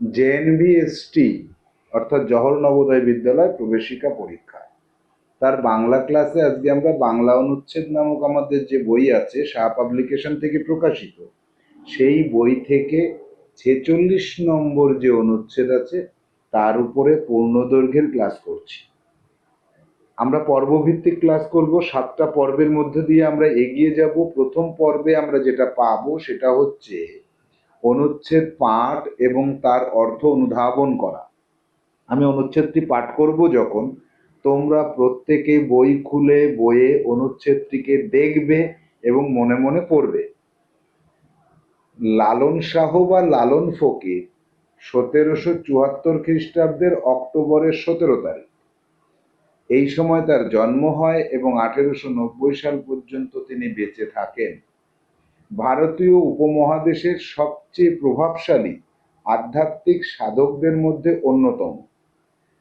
জেএনভিএসটি অর্থাৎ জহর নবোদয় বিদ্যালয় প্রবেশিকা পরীক্ষা। তার বাংলা ক্লাসে আজকে আমরা বাংলা অনুচ্ছেদ নামক আমাদের যে বই আছে, শাহ পাবলিকেশন থেকে প্রকাশিত, সেই বই থেকে ছেচল্লিশ নম্বর যে অনুচ্ছেদ আছে, তার উপরে পূর্ণদৈর্ঘ্যের ক্লাস করছি। আমরা পর্বভিত্তিক ক্লাস করব, সাতটা পর্বের মধ্যে দিয়ে আমরা এগিয়ে যাব। প্রথম পর্বে আমরা যেটা পাবো সেটা হচ্ছে অনুচ্ছেদ পাঠ এবং তার অর্থ অনুধাবন করা। আমি অনুচ্ছেদটি পাঠ করব যখন তোমরা প্রত্যেকে বই খুলে বইয়ে অনুচ্ছেদটিকে দেখবে এবং মনে মনে পড়বে। লালন শাহ বা লালন ফকির সতেরোশো চুয়াত্তর খ্রিস্টাব্দের অক্টোবরের সতেরো তারিখ। এই সময় তার জন্ম হয় এবং আঠেরোশো নব্বই সাল পর্যন্ত তিনি বেঁচে থাকেন। ভারতীয় উপমহাদেশের সবচেয়ে প্রভাবশালী আধ্যাত্মিক সাধকদের মধ্যে অন্যতম।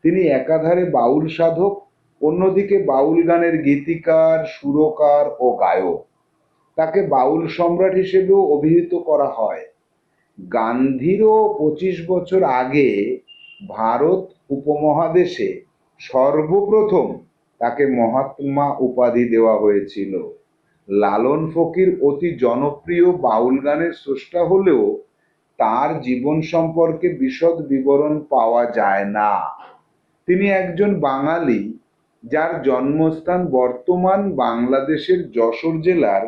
তিনি একাধারে বাউল সাধক, অন্যদিকে বাউল গানের গীতিকার, সুরকার ও গায়ক। তাকে বাউল সম্রাট হিসেবেও অভিহিত করা হয়। গান্ধীরও পঁচিশ বছর আগে ভারত উপমহাদেশে সর্বপ্রথম তাকে মহাত্মা উপাধি দেওয়া হয়েছিল। লালন ফকির অতি জনপ্রিয় বাউল গানের স্রষ্টা হলেও তার জীবন সম্পর্কে বিশদ বিবরণ পাওয়া যায় না। তিনি একজন বাঙালি যার জন্মস্থান বর্তমান বাংলাদেশের যশোর জেলার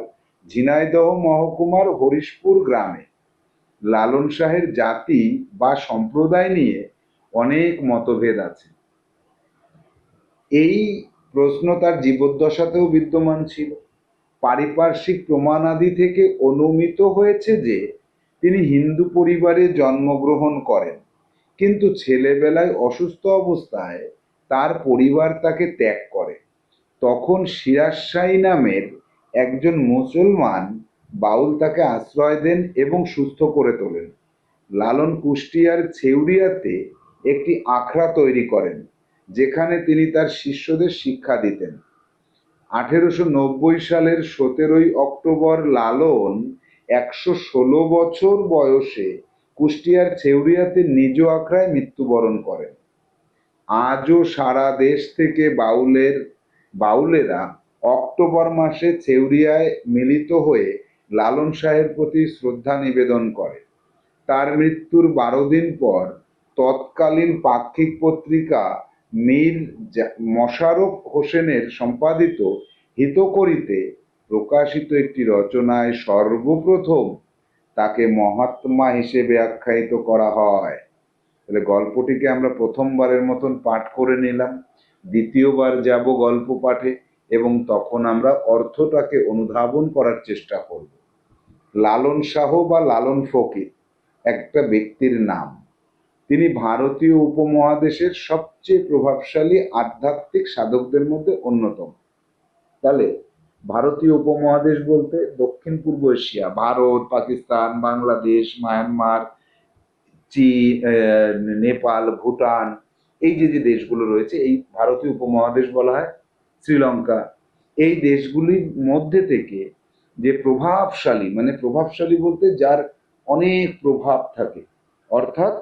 ঝিনাইদহ মহকুমার হরিশপুর গ্রামে। লালন শাহের জাতি বা সম্প্রদায় নিয়ে অনেক মতভেদ আছে। এই প্রশ্ন তার জীবদ্দশাতেও বিদ্যমান ছিল। পারিপার্শ্বিক প্রমাণাদি থেকে অনুমিত হয়েছে যে, তিনি হিন্দু পরিবারে জন্মগ্রহণ করেন, কিন্তু ছেলেবেলায় অসুস্থ অবস্থায় তার পরিবার তাকে ত্যাগ করে। তখন সিরাজশাহী নামের একজন মুসলমান বাউল তাকে আশ্রয় দেন এবং সুস্থ করে তোলেন। লালন কুষ্টিয়ার ছেউরিয়াতে একটি আখড়া তৈরি করেন, যেখানে তিনি তার শিষ্যদের শিক্ষা দিতেন। আঠেরোশো নব্বই সালের সতেরোই অক্টোবর লালন একশো ষোলো বছর বয়সে কুষ্টিয়ার ছেউরিয়াতে নিজ আখড়ায় মৃত্যুবরণ করেন। আজও সারা দেশ থেকে বাউলের, বাউলেরা অক্টোবর মাসে ছেউরিয়ায় মিলিত হয়ে লালন শাহের প্রতি শ্রদ্ধা নিবেদন করে। তার মৃত্যুর বারো দিন পর তৎকালীন পাক্ষিক পত্রিকা মীর মশারফ হোসেনের সম্পাদিত হিতকরিতে প্রকাশিত একটি রচনায় সর্বপ্রথম তাকে মহাত্মা হিসেবে আখ্যায়িত করা হয়। তাহলে গল্পটিকে আমরা প্রথমবারের মতন পাঠ করে নিলাম, দ্বিতীয়বার যাব গল্প পাঠে এবং তখন আমরা অর্থটাকে অনুধাবন করার চেষ্টা করব। লালন শাহ বা লালন ফকির, একটা ব্যক্তির নাম। তিনি ভারতীয় উপমহাদেশের সবচেয়ে প্রভাবশালী আধ্যাত্মিক সাধকদের মধ্যে অন্যতম। তাহলে ভারতীয় উপমহাদেশ বলতে দক্ষিণ পূর্ব এশিয়া, ভারত, পাকিস্তান, বাংলাদেশ, মায়ানমার, চীন নেপাল, ভুটান, এই যে যে দেশগুলো রয়েছে, এই ভারতীয় উপমহাদেশ বলা হয় শ্রীলঙ্কা। এই দেশগুলির মধ্যে থেকে যে প্রভাবশালী মানে প্রভাবশালী বলতে যার অনেক প্রভাব থাকে, অর্থাৎ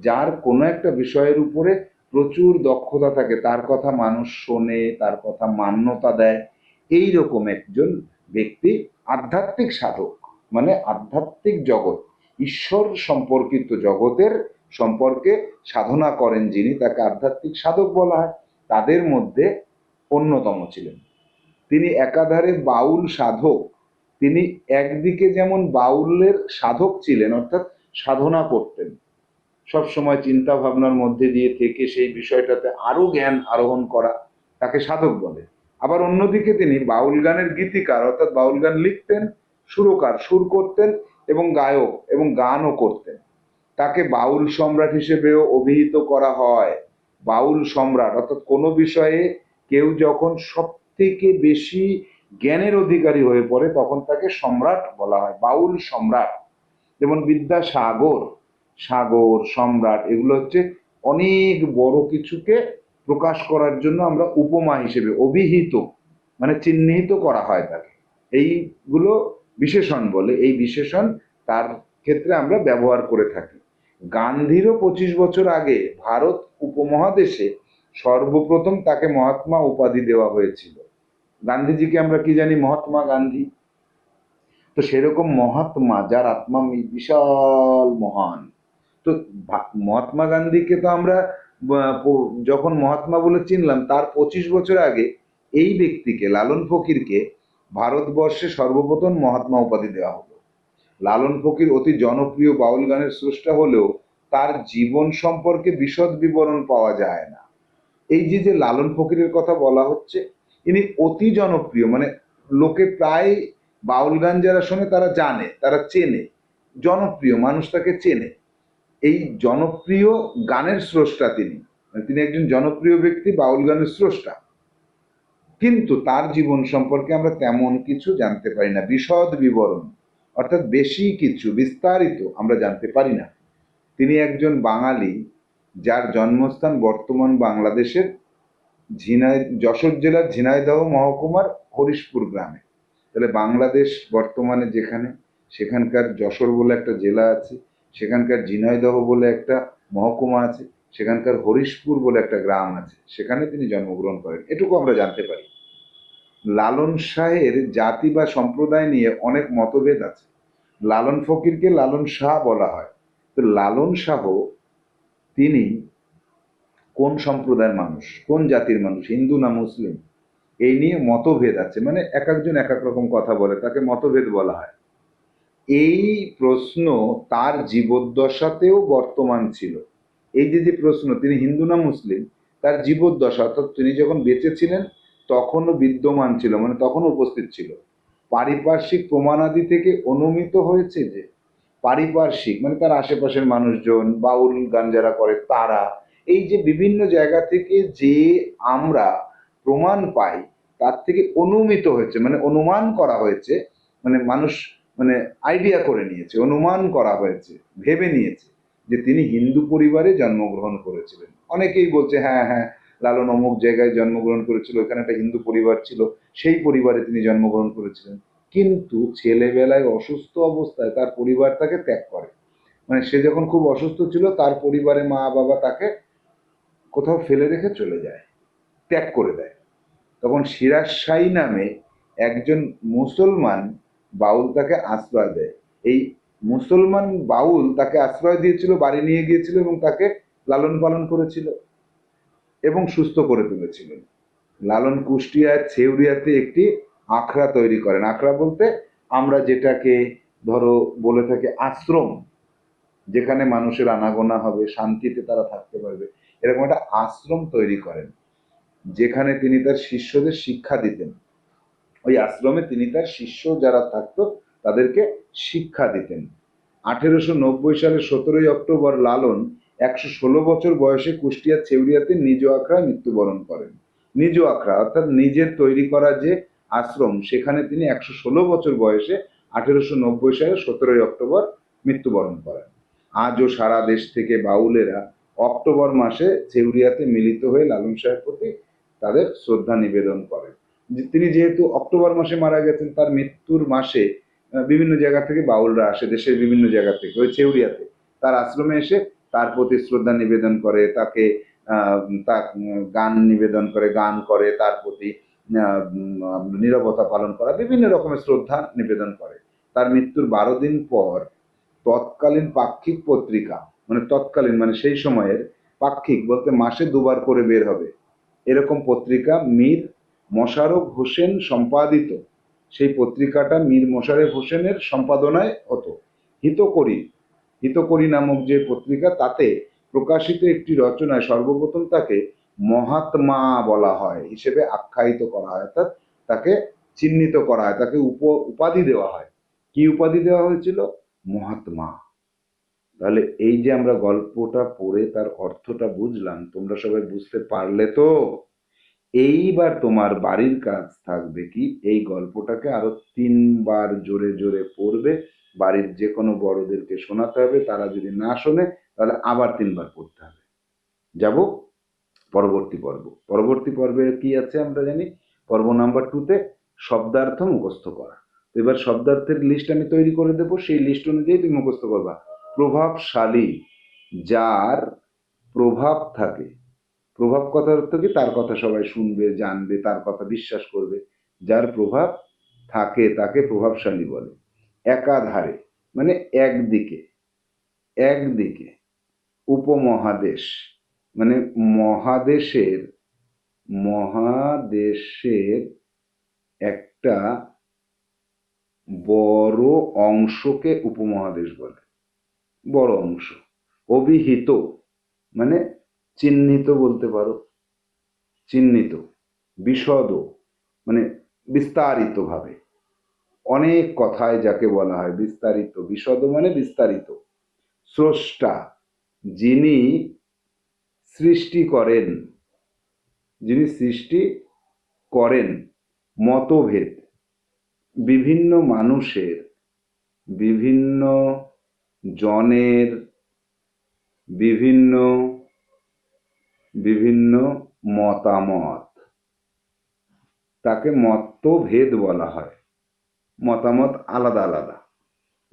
যার কোনো একটা বিষয়ের উপরে প্রচুর দক্ষতা থাকে, তার কথা মানুষ শোনে, তার কথা মান্যতা দেয়, এই রকম একজন ব্যক্তি আধ্যাত্মিক সাধক মানে আধ্যাত্মিক জগৎ, ঈশ্বর সম্পর্কিত জগতের সম্পর্কে সাধনা করেন যিনি, তাকে আধ্যাত্মিক সাধক বলা হয়, তাদের মধ্যে অন্যতম ছিলেন। তিনি একাধারে বাউল সাধক, তিনি একদিকে যেমন বাউলের সাধক ছিলেন, অর্থাৎ সাধনা করতেন সব সময় চিন্তা ভাবনার মধ্যে দিয়ে থেকে সেই বিষয়টাতে আরও জ্ঞান আরোহণ করা তাকে সাধক বলে। আবার অন্যদিকে তিনি বাউল গানের গীতিকার, অর্থাৎ বাউল গান লিখতেন, সুরকার, সুর করতেন এবং গায়ক এবং গানও করতেন। তাকে বাউল সম্রাট হিসেবেও অভিহিত করা হয়। বাউল সম্রাট, অর্থাৎ কোনো বিষয়ে কেউ যখন সব থেকে বেশি জ্ঞানের অধিকারী হয়ে পড়ে, তখন তাকে সম্রাট বলা হয়, বাউল সম্রাট। যেমন বিদ্যাসাগর সাগর, সম্রাট, এগুলো হচ্ছে অনেক বড় কিছুকে প্রকাশ করার জন্য আমরা উপমা হিসেবে অভিহিত মানে চিহ্নিত করা হয় তাকে। এইগুলো বিশেষণ বলে, এই বিশেষণ তার ক্ষেত্রে আমরা ব্যবহার করে থাকি। গান্ধীরও পঁচিশ বছর আগে ভারত উপমহাদেশে সর্বপ্রথম তাকে মহাত্মা উপাধি দেওয়া হয়েছিল। গান্ধীজিকে আমরা কি জানি, মহাত্মা গান্ধী? তো সেরকম মহাত্মা যার আত্মা বিশাল মহান। তো মহাত্মা গান্ধীকে তো আমরা যখন মহাত্মা বলে চিনলাম, তার পঁচিশ বছর আগে এই ব্যক্তিকে, লালন ফকিরকে ভারতবর্ষে সর্বপ্রথম মহাত্মা উপাধি দেওয়া হলো। লালন ফকির অতি জনপ্রিয় বাউল গানের স্রষ্টা হলেও তার জীবন সম্পর্কে বিশদ বিবরণ পাওয়া যায় না। এই যে যে লালন ফকিরের কথা বলা হচ্ছে, ইনি অতি জনপ্রিয় মানে লোকে প্রায় বাউল গান যারা শোনে তারা জানে, তারা চেনে, জনপ্রিয়, মানুষ তাকে চেনে। এই জনপ্রিয় গানের স্রষ্টা তিনি। মানে তিনি একজন জনপ্রিয় ব্যক্তি, বাউল গানের স্রষ্টা। কিন্তু তার জীবন সম্পর্কে আমরা তেমন কিছু জানতে পারি না। বিশদ বিবরণ, অর্থাৎ বেশি কিছু, বিস্তারিত আমরা জানতে পারি না। তিনি একজন বাঙালি, যার জন্মস্থান বর্তমান বাংলাদেশের ঝিনাই, যশোর জেলার ঝিনাইদহ মহকুমার হরিশপুর গ্রামে। তাহলে বাংলাদেশ বর্তমানে যেখানে, সেখানকার যশোর বলে একটা জেলা আছে সেখানকার ঝিনাইদহ বলে একটা মহকুমা আছে, সেখানকার হরিশপুর বলে একটা গ্রাম আছে, সেখানে তিনি জন্মগ্রহণ করেন। এটুকু আমরা জানতে পারি। লালন শাহের জাতি বা সম্প্রদায় নিয়ে অনেক মতভেদ আছে। লালন ফকিরকে লালন শাহ বলা হয়। তো লালন শাহ তিনি কোন সম্প্রদায়ের মানুষ? কোন জাতির মানুষ? হিন্দু না মুসলিম? এই নিয়ে মতভেদ আছে। মানে এক একজন এক এক রকম কথা বলে, তাকে মতভেদ বলা হয়। এই প্রশ্ন তার জীবদ্দশাতেও বর্তমান ছিল। এই যে যে প্রশ্ন, তিনি হিন্দু না মুসলিম, তার জীবদ্দশা, অর্থাৎ তিনি যখন বেঁচে ছিলেন, তখনও বিদ্যমান ছিল মানে তখনও উপস্থিত ছিল। পারিপার্শ্বিক প্রমাণাদি থেকে অনুমিত হয়েছে যে, পারিপার্শ্বিক মানে তার আশেপাশের মানুষজন বাউল গান যারা করে, তারা, এই যে বিভিন্ন জায়গা থেকে যে আমরা প্রমাণ পাই, তার থেকে অনুমিত হয়েছে মানে অনুমান করা হয়েছে মানে মানুষ মানে আইডিয়া করে নিয়েছে, অনুমান করা হয়েছে, ভেবে নিয়েছে যে তিনি হিন্দু পরিবারে জন্মগ্রহণ করেছিলেন। অনেকেই বলছে হ্যাঁ হ্যাঁ লালন অমুক জায়গায় জন্মগ্রহণ করেছিল এখানে একটা হিন্দু পরিবার ছিল, সেই পরিবারে তিনি জন্মগ্রহণ করেছিলেন। কিন্তু ছেলেবেলায় অসুস্থ অবস্থায় তার পরিবার তাকে ত্যাগ করে। মানে সে যখন খুব অসুস্থ ছিল, তার পরিবারে মা বাবা তাকে কোথাও ফেলে রেখে চলে যায়, ত্যাগ করে দেয়। তখন সিরাজ শাহী নামে একজন মুসলমান বাউল তাকে আশ্রয় দেয়। এই মুসলমান বাউল তাকে আশ্রয় দিয়েছিল, বাড়ি নিয়ে গিয়েছিল এবং তাকে লালন পালন করেছিল এবং সুস্থ করে তুলেছিলেন লালন কুষ্টিয়ার ছেউরিয়াতে একটি আখড়া তৈরি করেন। আখড়া বলতে আমরা যেটাকে ধরো বলে থাকি আশ্রম, যেখানে মানুষের আনাগোনা হবে, শান্তিতে তারা থাকতে পারবে। এরকম একটা আশ্রম তৈরি করেন, যেখানে তিনি তার শিষ্যদের শিক্ষা দিতেন। ওই আশ্রমে তিনি তার শিষ্য যারা থাকতো তাদেরকে শিক্ষা দিতেন। আঠেরোশো নব্বই সালের সতেরোই অক্টোবর লালন একশো ষোলো বছর বয়সে কুষ্টিয়া ছেউরিয়াতে নিজ আখড়ায় মৃত্যুবরণ করেন। নিজ আখড়া অর্থাৎ নিজের তৈরি করা যে আশ্রম, সেখানে তিনি একশো ষোলো বছর বয়সে আঠেরোশো নব্বই সালের সতেরোই অক্টোবর মৃত্যুবরণ করেন। আজও সারা দেশ থেকে বাউলেরা অক্টোবর মাসে ছেউরিয়াতে মিলিত হয়ে লালন শাহের প্রতি তাদের শ্রদ্ধা নিবেদন করেন। তিনি যেহেতু অক্টোবর মাসে মারা গেছেন, তার মৃত্যুর মাসে বিভিন্ন জায়গা থেকে বাউলরা আসে, দেশের বিভিন্ন জায়গা থেকে, ওই ছেউরিয়াতে তার আশ্রমে এসে তার প্রতি শ্রদ্ধা নিবেদন করে, তাকে তা গান নিবেদন করে, গান করে, তার প্রতি নীরবতা পালন করা, বিভিন্ন রকমের শ্রদ্ধা নিবেদন করে। তার মৃত্যুর বারো দিন পর তৎকালীন পাক্ষিক পত্রিকা মানে তৎকালীন মানে সেই সময়ের পাক্ষিক বলতে মাসে দুবার করে বের হবে। এরকম পত্রিকা মীর মোশাররফ হোসেন সম্পাদিত। সেই পত্রিকাটা মীর মোশাররফ হোসেনের সম্পাদনায় হতো। হিতকরী হিতকরী নামক যে পত্রিকা, তাতে প্রকাশিত একটি রচনায় সর্বপ্রথম তাকে মহাত্মা বলা হয় হিসেবে আখ্যায়িত করা হয়। অর্থাৎ তাকে চিহ্নিত করা হয়, তাকে উপ, উপাধি দেওয়া হয়। কি উপাধি দেওয়া হয়েছিল? মহাত্মা। তাহলে এই যে আমরা গল্পটা পড়ে তার অর্থটা বুঝলাম, তোমরা সবাই বুঝতে পারলে তো? এইবার তোমার বাড়ির কাজ থাকবে কি? এই গল্পটাকে আরও তিনবার জোরে জোরে পড়বে। বাড়ির যে কোনো বড়দেরকে শোনাতে হবে। তারা যদি না শোনে, তাহলে আবার তিনবার পড়তে হবে। যাব? পরবর্তী পর্ব। পরবর্তী পর্বে কি আছে আমরা জানি? পর্ব নাম্বার টুতে শব্দার্থ মুখস্থ করা। তো এবার শব্দার্থের লিস্ট আমি তৈরি করে দেবো। সেই লিস্ট অনুযায়ী তুমি মুখস্থ করবা। প্রভাবশালী, যার প্রভাব থাকে প্রভাব কথা অর্থ কি? তার কথা সবাই শুনবে, জানবে, তার কথা বিশ্বাস করবে। যার প্রভাব থাকে, তাকে প্রভাবশালী বলে। একাধারে মানে একদিকে একদিকে, উপমহাদেশ মানে মহাদেশের মহাদেশের একটা বড় অংশকে উপমহাদেশ বলে। বড় অংশ। অভিহিত মানে চিহ্নিত বলতে পারো। চিহ্নিত, বিশদ মানে বিস্তারিত ভাবে অনেক কথায় যাকে বলা হয় বিস্তারিত, বিশদ মানে বিস্তারিত। স্রষ্টা যিনি সৃষ্টি করেন, যিনি সৃষ্টি করেন মতভেদ, বিভিন্ন মানুষের, বিভিন্ন জনের, বিভিন্ন বিভিন্ন মতামত। তাকে মতভেদ বলা হয়। মতামত আলাদা আলাদা।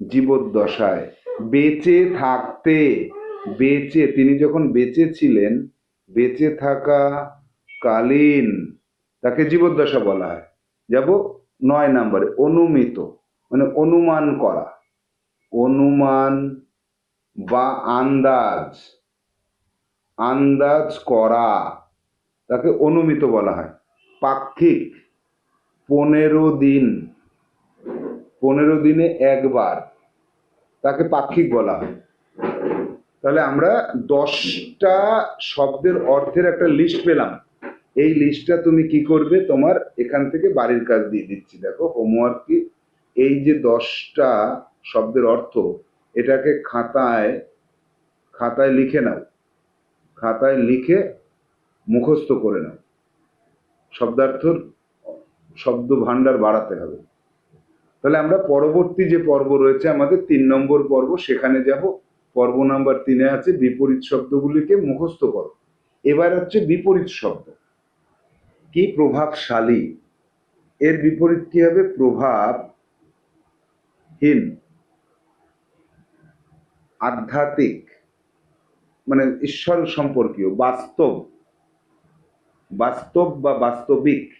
জীবদ্দশায় বেঁচে থাকতে, বেঁচে, তিনি যখন বেঁচে ছিলেন, বেঁচে থাকা কালীন তাকে জীবদ্দশা বলা হয়। যাব নয় নম্বরে, অনুমিত মানে অনুমান করা। অনুমান বা আন্দাজ। আন্দাজ করা, তাকে অনুমিত বলা হয়। পাক্ষিক, পনেরো দিন। পনেরো দিনে একবার তাকে পাক্ষিক বলা হয়। তাহলে আমরা দশটা শব্দের অর্থের একটা লিস্ট পেলাম। এই লিস্টটা তুমি কি করবে? তোমার এখান থেকে বাড়ির কাজ দিয়ে দিচ্ছি। দেখো হোমওয়ার্ক কি? এই যে দশটা শব্দের অর্থ, এটাকে খাতায় খাতায় লিখে নাও। খাতায় লিখে মুখস্থ করে নাও। শব্দার্থর শব্দ ভাণ্ডার বাড়াতে হবে। তাহলে আমরা পরবর্তী যে পর্ব রয়েছে, আমাদের তিন নম্বর পর্ব, সেখানে যাব। পর্ব নাম্বার তিনে আছে, বিপরীত শব্দগুলিকে মুখস্থ করো। এবার হচ্ছে বিপরীত শব্দ। কি প্রভাবশালী? এর বিপরীত কি হবে? প্রভাবহীন। আধ্যাত্মিক। মানে ঈশ্বর সম্পর্কীয়, বাস্তব বাস্তব বা বাস্তবিক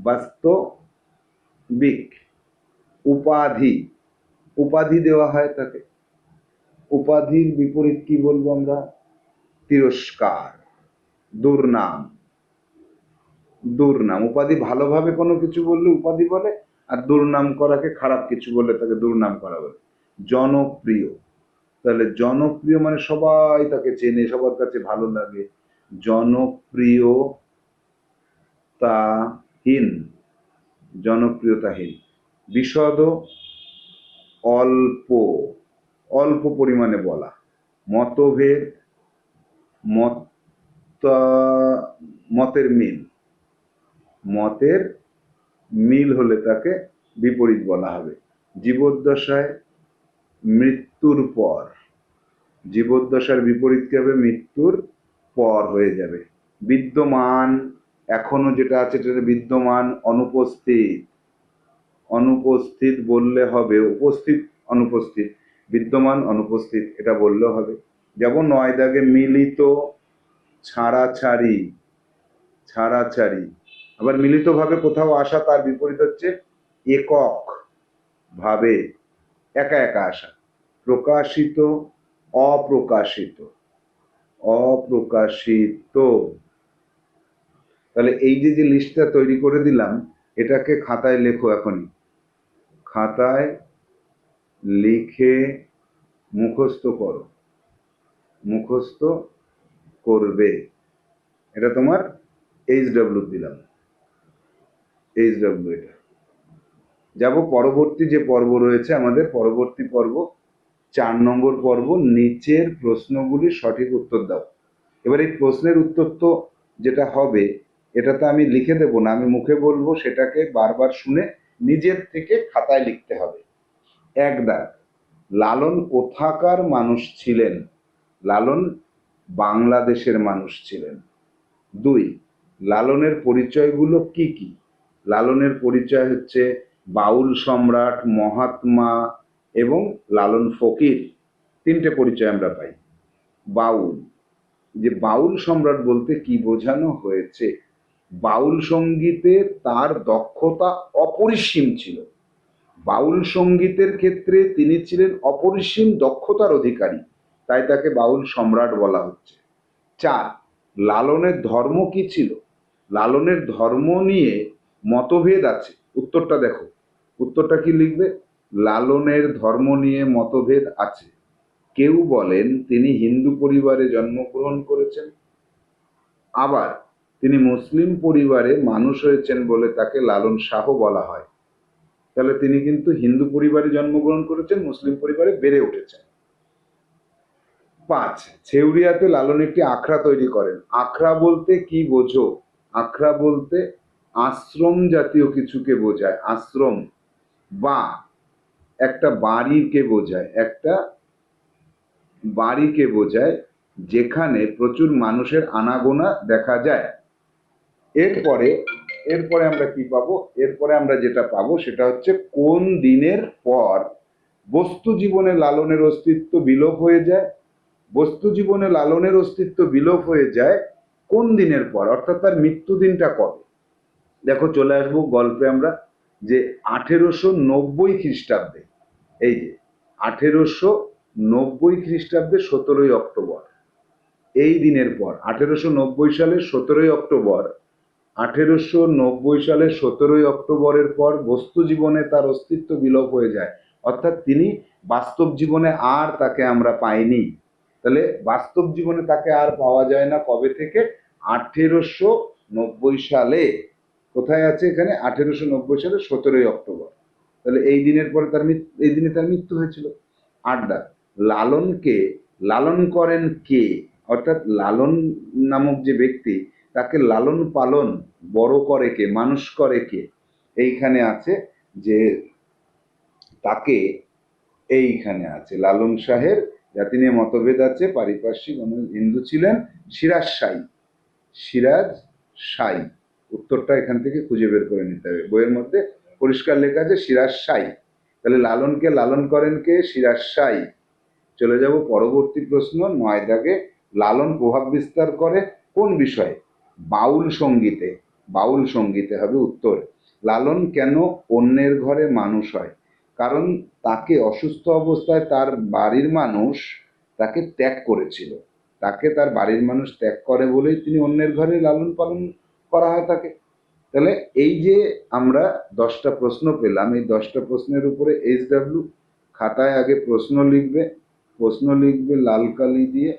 বাস্তবিক, উপাধি উপাধি দেওয়া হয় তাকে। উপাধির বিপরীত কি বলব আমরা? তিরস্কার, দুর্নাম। দুর্নাম, উপাধি ভালোভাবে কোনো কিছু বললে উপাধি বলে, আর দুর্নাম করাকে খারাপ কিছু বললে তাকে দুর্নাম করা বলে। জনপ্রিয়। তাহলে জনপ্রিয় মানে সবাই তাকে চেনে, সবার কাছে ভালো লাগে। জনপ্রিয় জনপ্রিয়তাহীন জনপ্রিয়তাহীন বিশদ অল্প অল্প পরিমাণে বলা। মতভেদ মত মতের মিল। মতের মিল হলে তাকে বিপরীত বলা হবে। জীবদ্দশায় মৃত্যুর পর। জীবদ্দশার বিপরীত হবে? মৃত্যুর পর হয়ে যাবে। বিদ্যমান, এখনও যেটা আছে সেটা বিদ্যমান, অনুপস্থিত। অনুপস্থিত বললে হবে, উপস্থিত, অনুপস্থিত। বিদ্যমান, অনুপস্থিত, এটা বললে হবে। যেমন নয় দাগে মিলিত, ছাড়াছাড়ি ছাড়াছাড়ি। আবার মিলিতভাবে কোথাও আসা তার বিপরীত হচ্ছে একক ভাবে, একা একা আসা। প্রকাশিত, অপ্রকাশিত। অপ্রকাশিত। তাহলে এই যে যে লিস্টটা তৈরি করে দিলাম, এটাকে খাতায় লেখো এখনই। খাতায় লিখে মুখস্থ করো। মুখস্থ করবে। এটা তোমার এইচ ডাব্লিউ দিলাম। এইচ ডাব্লিউ এটা। যাব পরবর্তী যে পর্ব রয়েছে, আমাদের পরবর্তী পর্ব চার নম্বর পর্ব, নিচের প্রশ্নগুলির সঠিক উত্তর দাও। এবার এই প্রশ্নের উত্তর তো যেটা হবে, এটা তো আমি লিখে দেব না, আমি মুখে বলব সেটাকে বারবার শুনে নিজের থেকে খাতায় লিখতে হবে। এক দাগ, লালন কোথাকার মানুষ ছিলেন? লালন বাংলাদেশের মানুষ ছিলেন। দুই, লালনের পরিচয়গুলো কি কি? লালনের পরিচয় হচ্ছে বাউল সম্রাট মহাত্মা এবং লালন ফকির তিনটে পরিচয় আমরা পাই। বাউল। যে বাউল সম্রাট বলতে কি বোঝানো হয়েছে? বাউল সঙ্গীতে তার দক্ষতা অপরিসীম ছিল। বাউল সঙ্গীতের ক্ষেত্রে তিনি ছিলেন অপরিসীম দক্ষতার অধিকারী, তাই তাকে বাউল সম্রাট বলা হচ্ছে। চার, লালনের ধর্ম কি ছিল? লালনের ধর্ম নিয়ে মতভেদ আছে। উত্তরটা দেখো। উত্তরটা কি লিখবে? লালনের ধর্ম নিয়ে মতভেদ আছে। কেউ বলেন তিনি হিন্দু পরিবারে জন্মগ্রহণ করেছেন। আবার তিনি মুসলিম পরিবারে মানুষ হয়েছেন বলে তাকে লালন শাহ বলা হয়। তাহলে তিনি কিন্তু হিন্দু পরিবারে জন্মগ্রহণ করেছেন, মুসলিম পরিবারে বেড়ে উঠেছেন। পাঁচ, ছেউরিয়াতে লালন একটি আখড়া তৈরি করেন। আখড়া বলতে কি বোঝো? আখড়া বলতে আশ্রম জাতীয় কিছুকে বোঝায়। আশ্রম বা একটা বাড়িকে বোঝায়, একটা বাড়িকে বোঝায় যেখানে প্রচুর মানুষের আনাগোনা দেখা যায়। এরপরে এরপরে আমরা কি পাবো? এরপরে আমরা যেটা পাবো সেটা হচ্ছে কোন দিনের পর বস্তু জীবনে লালনের অস্তিত্ব বিলোপ হয়ে যায়, বস্তু জীবনে লালনের অস্তিত্ব বিলোপ হয়ে যায় কোন দিনের পর? অর্থাৎ তার মৃত্যু দিনটা কবে? দেখো, চলে আসব গল্পে আমরা। যে আঠেরোশো নব্বই খ্রিস্টাব্দে, এই যে আঠেরোশো নব্বই খ্রিস্টাব্দে সতেরোই অক্টোবর, এই দিনের পর, আঠেরোশো নব্বই সালের সতেরোই অক্টোবর, আঠেরোশো নব্বই সালের সতেরোই অক্টোবরের পর বস্তু জীবনে তার অস্তিত্ব বিলোপ হয়ে যায়। অর্থাৎ তিনি বাস্তব জীবনে আর তাকে আমরা পাইনি। তাহলে বাস্তব জীবনে তাকে আর পাওয়া যায় না কবে থেকে? আঠেরোশো নব্বই সালে। কোথায় আছে এখানে? আঠেরোশো নব্বই সালে সতেরোই অক্টোবর। তাহলে এই দিনের পরে তার এই দিনে তার মৃত্যু হয়েছিল। আড্ডা লালনকে লালন করেন কে? অর্থাৎ লালন নামক যে ব্যক্তি, তাকে লালন পালন, বড় করে কে? মানুষ করে কে? এইখানে আছে যে তাকে এইখানে আছে। লালন শাহের জাতি নিয়ে মতভেদ আছে, পারিপার্শ্বিক হিন্দু ছিলেন সিরাজ সাই সিরাজ সাই উত্তরটা এখান থেকে খুঁজে বের করে নিতে হবে। বইয়ের মধ্যে পরিষ্কার লেখা আছে, সিরাজ সাই। তাহলে লালনকে লালন করেন কে? সিরাজ সাই। চলে যাব পরবর্তী প্রশ্ন নয় দাগে লালন প্রভাব বিস্তার করে কোন বিষয়ে? বাউল সঙ্গীতে। বাউল সঙ্গীতে হবে উত্তর, লালন কেন অন্যের ঘরে মানুষ হয়? কারণ তাকে অসুস্থ অবস্থায় তার বাড়ির মানুষ তাকে ত্যাগ করেছিল। তাকে তার বাড়ির মানুষ ত্যাগ করে বলেই তিনি অন্যের ঘরে লালন পালন করা হয় তাকে। তাহলে এই যে আমরা দশটা প্রশ্ন পেলাম, এই দশটা প্রশ্নের উপরে এইচ ডাব্লিউ খাতায় আগে প্রশ্ন লিখবে প্রশ্ন লিখবে লাল কালি দিয়ে,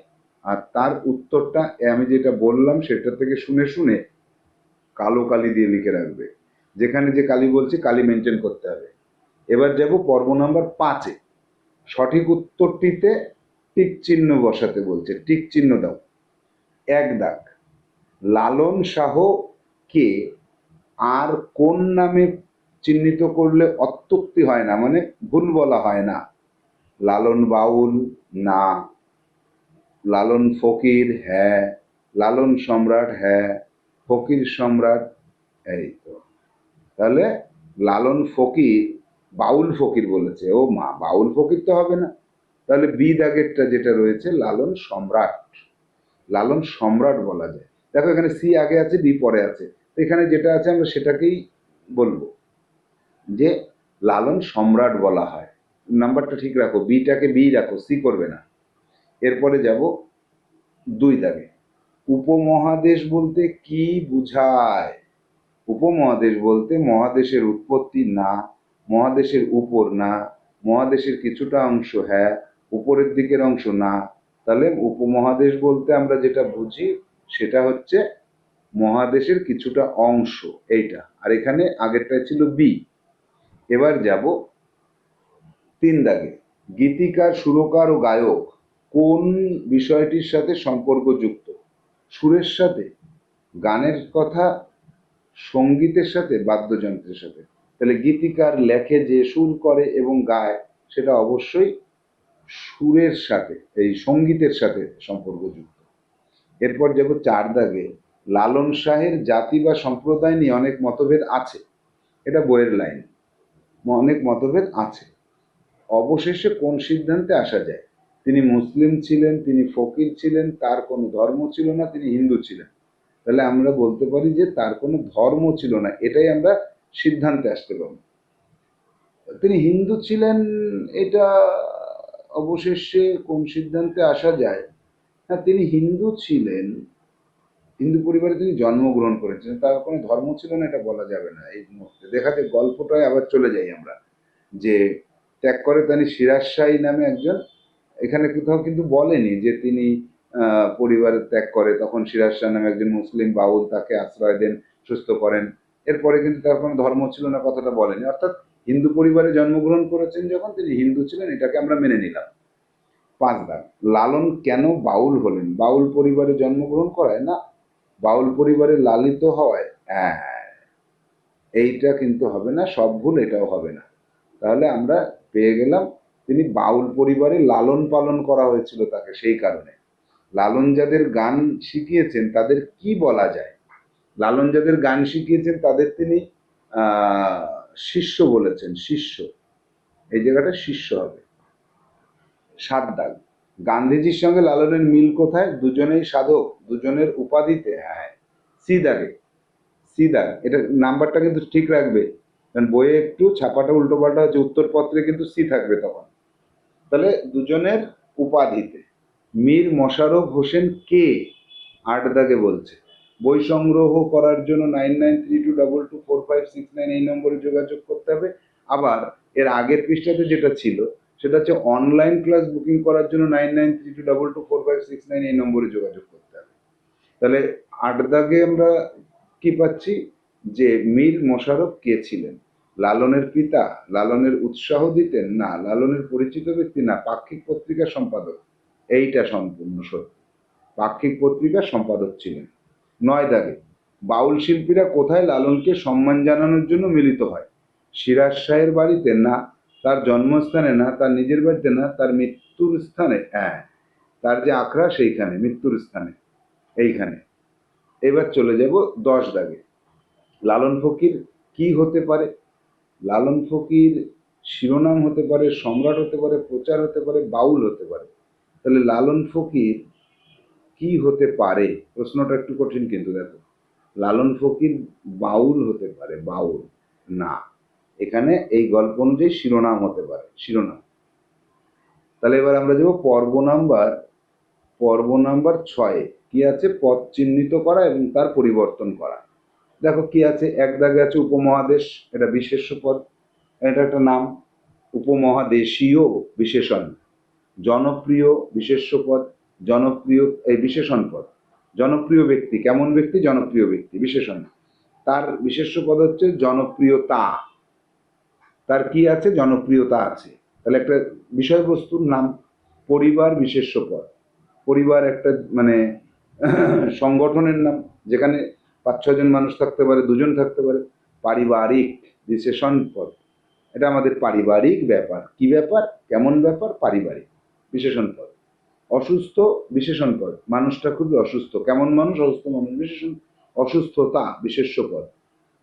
আর তার উত্তরটা আমি যেটা বললাম সেটা থেকে শুনে শুনে কালো কালি দিয়ে লিখে রাখবে। যেখানে যে কালি বলছে, কালি মেনটেন করতে হবে। এবার যাব পর্ব নাম্বার পাঁচে। সঠিক উত্তরটিতে টিক চিহ্ন বসাতে বলছে। টিক চিহ্ন দাও। এক দাগ। লালন শাহ কে আর কোন নামে চিহ্নিত করলে অত্যুক্তি হয় না মানে ভুল বলা হয় না? লালন বাউল? না। লালন ফকির? হ্যাঁ। লালন সম্রাট? হ্যাঁ। ফকির সম্রাট? এই তো। তাহলে লালন ফকির বাউল ফকির বলেছে। ও মা, বাউল ফকির তো হবে না। তাহলে বি দাগেরটা যেটা রয়েছে, লালন সম্রাট। লালন সম্রাট বলা যায়। দেখো, এখানে সি আগে আছে বি পরে আছে। তো এখানে যেটা আছে, আমরা সেটাকেই বলব। যে লালন সম্রাট বলা হয়। নাম্বারটা ঠিক রাখো বিটাকে বি রাখো সি করবে না। এরপরে যাব দুই দাগে। উপমহাদেশ বলতে কি বুঝায়? উপমহাদেশ বলতে মহাদেশের উৎপত্তি না, মহাদেশের উপর না, মহাদেশের কিছুটা অংশ হ্যাঁ উপরের দিকের অংশ না। তাহলে উপমহাদেশ বলতে আমরা যেটা বুঝি সেটা হচ্ছে মহাদেশের কিছুটা অংশ, এইটা। আর এখানে আগেরটা ছিল বি। এবার যাব তিন দাগে। গীতিকার, সুরকার ও গায়ক কোন বিষয়টির সাথে সম্পর্কযুক্ত? সুরের সাথে, গানের কথা, সঙ্গীতের সাথে, বাদ্যযন্ত্রের সাথে। তাহলে গীতিকার লেখে যে সুর করে এবং গায়, সেটা অবশ্যই সুরের সাথে, এই সঙ্গীতের সাথে সম্পর্কযুক্ত। এরপর যাব চার দাগে, লালন শাহের জাতি বা সম্প্রদায় নিয়ে অনেক মতভেদ আছে। এটা বইয়ের লাইন। অনেক মতভেদ আছে। অবশেষে কোন সিদ্ধান্তে আসা যায়? তিনি মুসলিম ছিলেন, তিনি ফকির ছিলেন, তার কোনো ধর্ম ছিল না, তিনি হিন্দু ছিলেন। তাহলে আমরা বলতে পারি যে তার কোনো ধর্ম ছিল না, এটাই আমরা সিদ্ধান্তে আসতে পারব। তিনি হিন্দু ছিলেন, এটা অবশেষে কোন সিদ্ধান্তে আসা যায়? হ্যাঁ তিনি হিন্দু ছিলেন, হিন্দু পরিবারে তিনি জন্মগ্রহণ করেছেন, তার কোনো ধর্ম ছিল না, এটা বলা যাবে না এই মুহূর্তে। দেখাতে গল্পটায় আবার চলে যাই আমরা, যে ত্যাগ করে তিনি সিরাজ শাহী নামে একজন, এখানে কোথাও কিন্তু বলেনি যে তিনি পরিবার ত্যাগ করে, তখন সিরাজ শাহ নামে একজন মুসলিম বাউল তাকে আশ্রয় দেন, সুস্থ করেন, এরপরে কিন্তু তার কোনো ধর্ম ছিল না, কথাটা বলেনি। অর্থাৎ হিন্দু পরিবারে জন্মগ্রহণ করেছেন যখন, তিনি হিন্দু ছিলেন, এটাকে আমরা মেনে নিলাম। পাঁচ লালন কেন বাউল হলেন? বাউল পরিবারে জন্মগ্রহণ করায় না? বাউল পরিবারে লালিত হওয়ায় হ্যাঁ এইটা কিন্তু হবে না, সব ভুল, এটাও হবে না। তাহলে আমরা পেয়ে গেলাম, তিনি বাউল পরিবারে লালন পালন করা হয়েছিল তাকে সেই কারণে। লালন যাদের গান শিখিয়েছেন, তাদের কি বলা যায়? লালন যাদের গান শিখিয়েছেন, তাদের তিনি শিষ্য বলেছেন, শিষ্য। এই জায়গাটা শিষ্য হবে। সাত দাগ। গান্ধীজির সঙ্গে লালনের মিল কোথায়? দুজনেই সাধক, দুজনের উপাধিতে হ্যাঁ সি দাগে। সি দাগ। এটা নাম্বারটা কিন্তু ঠিক রাখবে। কারণ বইয়ে একটু ছাপাটা উল্টো পাল্টা হচ্ছে, উত্তরপত্রে কিন্তু সি থাকবে তখন। তাহলে দুজনের উপাধিতে। মীর মোশাররফ হোসেন কে? আট দাগে বলছে। বই সংগ্রহ করার জন্য nine nine three two double two four five six nine এই নম্বরে যোগাযোগ করতে হবে। আবার এর আগের পৃষ্ঠাতে যেটা ছিল সেটা হচ্ছে অনলাইন ক্লাস বুকিং করার জন্য nine nine three two double two four five six nine এই নম্বরে যোগাযোগ করতে হবে। তাহলে আট দাগে আমরা কি পাচ্ছি? যে মীর মোশাররফ কে ছিলেন? লালনের পিতা, লালনের উৎসাহ দিতেন? না, লালনের পরিচিত ব্যক্তি না, পাক্ষিক পত্রিকার সম্পাদক। এইটা সম্পূর্ণ সত্য। পাক্ষিক পত্রিকার সম্পাদক ছিলেন। নয় দাগে, বাউল শিল্পীরা কোথায় লালনকে সম্মান জানানোর জন্য মিলিত হয়? সিরাজ শাহের বাড়িতে না তার জন্মস্থানে না, তার নিজের বাড়িতে না, তার মৃত্যুর স্থানে হ্যাঁ তার যে আখড়া সেইখানে, মৃত্যুর স্থানে, এইখানে। এবার চলে যাব দশ দাগে। লালন ফকির কি হতে পারে? লালন ফকির শিরোনাম হতে পারে, সম্রাট হতে পারে, প্রচার হতে পারে, বাউল হতে পারে। তাহলে লালন ফকির কি হতে পারে? প্রশ্নটা একটু কঠিন কিন্তু দেখো। লালন ফকির বাউল হতে পারে, বাউল, না। এখানে এই গল্প অনুযায়ী শিরোনাম হতে পারে, শিরোনাম। তাহলে এবার আমরা যাব পর্ব নাম্বার পর্ব নাম্বার ছয়ে কি আছে? পথ চিহ্নিত করা এবং তার পরিবর্তন করা। দেখো কি আছে? এক দাগে আছে উপমহাদেশ, এটা বিশেষ্য পদ। এটা একটা নাম, উপমহাদেশীয় বিশেষণ। জনপ্রিয় বিশেষ্য পদ, জনপ্রিয়, এই বিশেষণ পদ। জনপ্রিয় ব্যক্তি, কেমন ব্যক্তি? জনপ্রিয় ব্যক্তি, বিশেষণ। তার বিশেষ্য পদ হচ্ছে জনপ্রিয়তা। তার কি আছে? জনপ্রিয়তা আছে। তাহলে একটা বিষয়বস্তুর নাম পরিবার বিশেষ্য পদ। পরিবার একটা মানে সংগঠনের নাম, যেখানে পাঁচ ছজন মানুষ থাকতে পারে, দুজন থাকতে পারে। পারিবারিক বিশেষণ পদ। এটা আমাদের পারিবারিক ব্যাপার। কি ব্যাপার? কেমন ব্যাপার? পারিবারিক বিশেষণ পদ। অসুস্থ বিশেষণ পদ। মানুষটা খুবই অসুস্থ। কেমন মানুষ? অসুস্থ মানুষ বিশেষণ। অসুস্থতা বিশেষ্য পদ।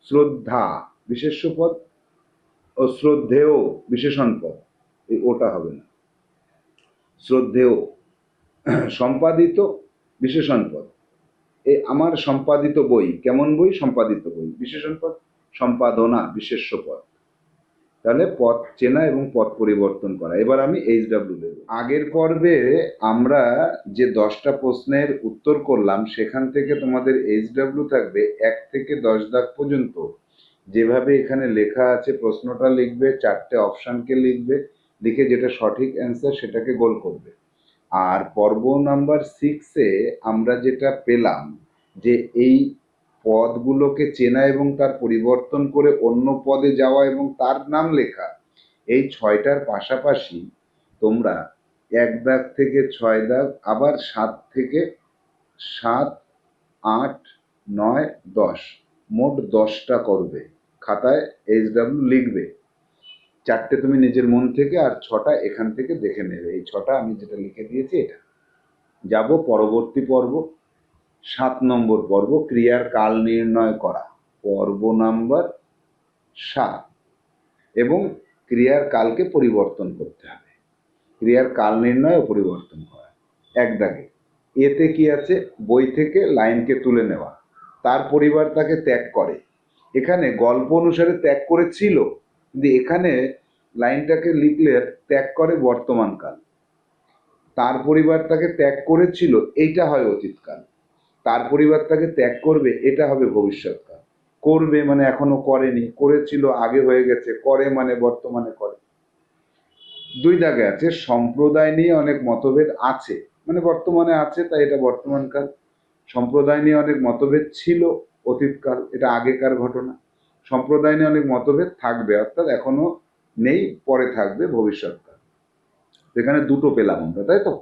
শ্রদ্ধা বিশেষ্য পদ। শ্রদ্ধেয় বিশেষণ পদ এই ওটা হবে না। শ্রদ্ধেয়, সম্পাদিত বিশেষণ পদ এ আমার সম্পাদিত বই, কেমন বই? সম্পাদিত বই। বিশেষণ পদ সম্পাদনা, বিশেষ্য পদ। তাহলে পথ চেনা এবং পথ পরিবর্তন করা। এবার আমি এইচ ডাব্লিউ দেব। আগের পর্বে আমরা যে দশটা প্রশ্নের উত্তর করলাম, সেখান থেকে তোমাদের এইচ ডাব্লিউ থাকবে এক থেকে দশ দাগ পর্যন্ত। যেভাবে এখানে লেখা আছে, প্রশ্নটা লিখবে, চারটে অপশানকে লিখবে, লিখে যেটা সঠিক অ্যান্সার সেটাকে গোল করবে। আর পর্ব নাম্বার সিক্সে আমরা যেটা পেলাম, যে এই পদগুলোকে চেনা এবং তার পরিবর্তন করে অন্য পদে যাওয়া এবং তার নাম লেখা, এই ছয়টার পাশাপাশি তোমরা এক দাগ থেকে ছয় দাগ, আবার সাত থেকে সাত, আট, নয়, দশ, মোট দশটা করবে। খাতায় এইচ ডাব্লিউ লিখবে। চারটে তুমি নিজের মন থেকে আর ছটা এখান থেকে দেখে নেবে। এই ছটা আমি যেটা লিখে দিয়েছি এটা। যাব পরবর্তী পর্ব। সাত নম্বর পর্ব, ক্রিয়ার কাল নির্ণয় করা। পর্ব নাম্বার সাত। এবং ক্রিয়ার কালকে পরিবর্তন করতে হবে। ক্রিয়ার কাল নির্ণয় পরিবর্তন করা। এক দাগে। এতে কি আছে? বই থেকে লাইনকে তুলে নেওয়া। তার পরিবার তাকে ত্যাগ করে। এখানে গল্প অনুসারে ত্যাগ করেছিল, কিন্তু এখানে লাইনটাকে লিখলে ত্যাগ করে বর্তমান কাল তার পরিবার তাকে ত্যাগ করেছিল এইটা হয় অতীতকাল। তার পরিবার তাকে ত্যাগ করবে, এটা হবে ভবিষ্যৎকাল। করবে মানে এখনও করেনি, করেছিল, আগে হয়ে গেছে, করে মানে বর্তমানে করে। দুই দাগে আছে, সম্প্রদায় নিয়ে অনেক মতভেদ আছে। মানে বর্তমানে আছে, তাই এটা বর্তমানকাল। সম্প্রদায় নিয়ে অনেক মতভেদ ছিল অতীতকাল এটা আগেকার ঘটনা। সম্প্রদায় নিয়ে অনেক মতভেদ থাকবে, অর্থাৎ এখনও নেই, পরে থাকবে ভবিষ্যৎকাল। এখানে দুটো পেলাম আমরা, তাই তো?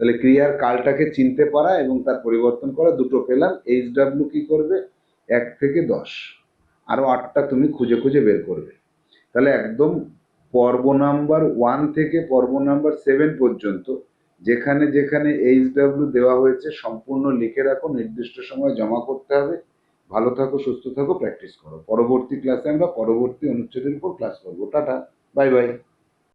তাহলে ক্রিয়ার কালটাকে চিনতে পারা এবং তার পরিবর্তন করা দুটো পেলাম এইচ ডাব্লিউ কি করবে? এক থেকে দশ। আরও আটটা তুমি খুঁজে খুঁজে বের করবে। তাহলে একদম পর্ব নাম্বার ওয়ান থেকে পর্ব নাম্বার সেভেন পর্যন্ত, যেখানে যেখানে এইচ ডাব্লিউ দেওয়া হয়েছে, সম্পূর্ণ লিখে রাখো, নির্দিষ্ট সময় জমা করতে হবে। ভালো থাকো, সুস্থ থাকো প্র্যাকটিস করো। পরবর্তী ক্লাসে আমরা পরবর্তী অনুচ্ছেদের উপর ক্লাস করব। Tata bye bye